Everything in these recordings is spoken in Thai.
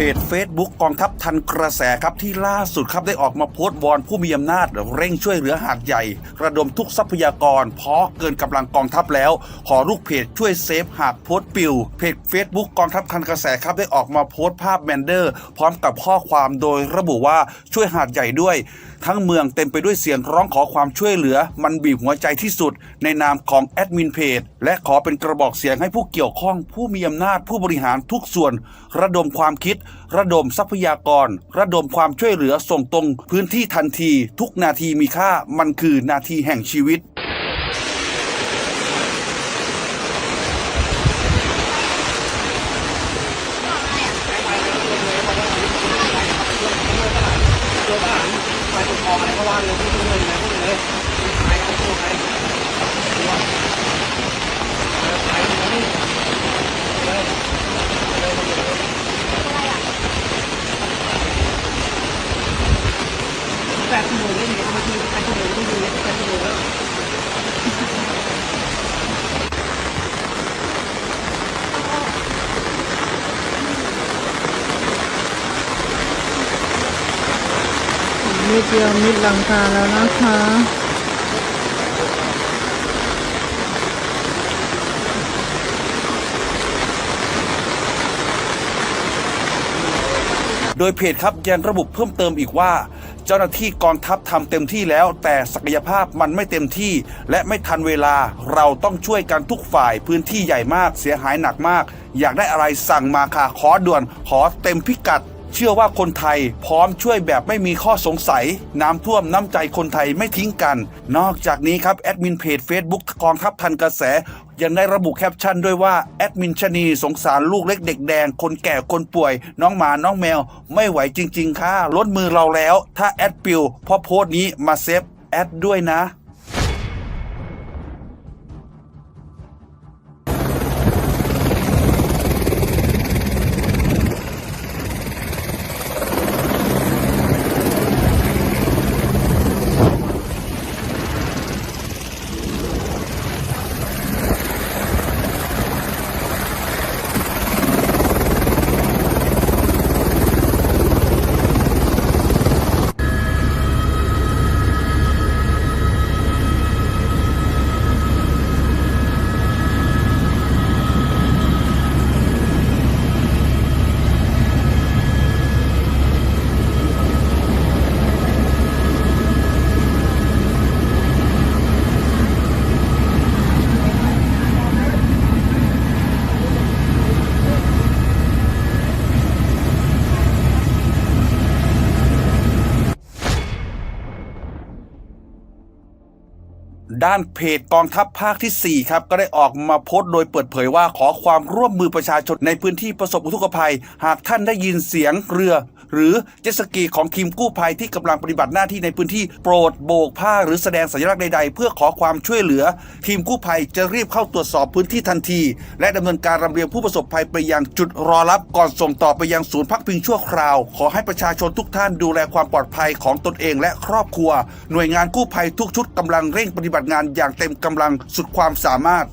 เพจ Facebook กองทัพทันกระแสครับที่ล่าสุดครับได้ออกมาโพสต์วอนผู้มีอำนาจเร่งช่วยเหลือหาดใหญ่ ระดมทุกทรัพยากรเพราะเกินกำลังกองทัพแล้ว ขอลูกเพจช่วยเซฟหากโพสต์ปิวเพจ Facebook กองทัพทันกระแสครับได้ออกมาโพสต์ภาพแมนเดอร์ พร้อมกับข้อความโดยระบุว่าช่วยหาดใหญ่ด้วย ทั้งเมืองเต็มไปด้วยเสียงร้องขอความช่วยเหลือ มันบีบหัวใจที่สุด ในนามของแอดมินเพจและขอเป็นกระบอกเสียงให้ผู้เกี่ยวข้อง ผู้มีอำนาจผู้บริหารทุกส่วน ระดมความคิดระดมทรัพยากร ระดมความช่วยเหลือส่งตรงพื้นที่ทันที ทุกนาทีมีค่ามันคือนาทีแห่งชีวิต ตัวบ้านไปปกครองอะไรก็ว่าเลยพูดเงินเลยพูดเลยไปเอาตัวไปตัวไปนี่เลยแปดชั่วโมงเล่นเนี่ยมาทีแปดชั่วโมงต้องดูเล่นแปดชั่วโมงแล้ว นิด เดียวมิดหลังคาแล้วนะคะโดยเพจครับยังระบุเพิ่มเติมอีกว่า เจ้าหน้าที่กองทัพทำเต็มที่แล้ว แต่ศักยภาพมันไม่เต็มที่ และไม่ทันเวลาเราต้องช่วยกันทุกฝ่ายพื้นที่ใหญ่มากเสียหายหนักมาก อยากได้อะไรสั่งมาค่ะขอด่วนขอเต็มพิกัด เชื่อว่าคนไทยพร้อมช่วยแบบไม่มีข้อสงสัย น้ำท่วมน้ำใจคนไทยไม่ทิ้งกัน นอกจากนี้ครับแอดมินเพจ Facebook กองทัพทันกระแส ยังได้ระบุแคปชั่นด้วยว่าแอดมินชะนีสงสารลูกเล็กเด็กแดง คนแก่คนป่วย น้องหมาน้องแมว ไม่ไหวจริง ๆ ค่ะลดมือเราแล้ว ถ้าแอดปิวพราะโพสต์นี้มาเซฟแอดด้วยนะ ด้านเพจกองทัพภาคที่ 4 ครับ ก็ได้ออกมาโพสต์โดยเปิดเผยว่าขอความร่วมมือประชาชนในพื้นที่ประสบอุทกภัย หากท่านได้ยินเสียงเรือ หรือเจ็ตสกีของทีมกู้ภัยที่กำลังปฏิบัติหน้าที่ในพื้นที่โปรดโบกผ้าหรือแสดงสัญลักษณ์ใดๆ เพื่อขอความช่วยเหลือ ทีมกู้ภัยจะรีบเข้าตรวจสอบพื้นที่ทันที และดำเนินการลำเลียงผู้ประสบภัยไปยังจุดรอรับก่อนส่งต่อไปยังศูนย์พักพิงชั่วคราว ขอให้ประชาชนทุกท่านดูแลความปลอดภัยของตนเองและครอบครัว หน่วยงานกู้ภัยทุกชุดกำลังเร่งปฏิบัติงานอย่างเต็มกำลังสุดความสามารถ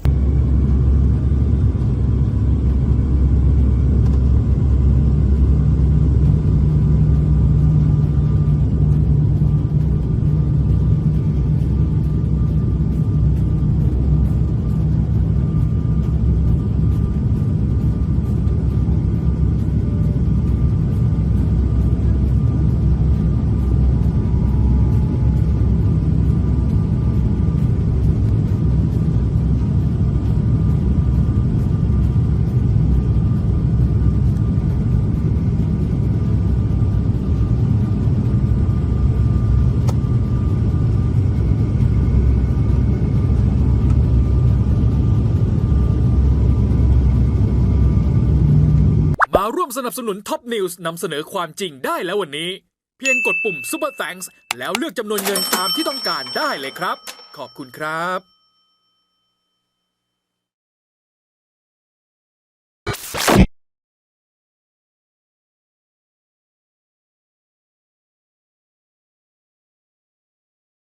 ร่วมสนับสนุนท็อปนิวส์นำเสนอความจริงได้แล้ววันนี้ เพียงกดปุ่ม Super Thanks แล้วเลือกจำนวนเงินตามที่ต้องการได้เลยครับ ขอบคุณครับ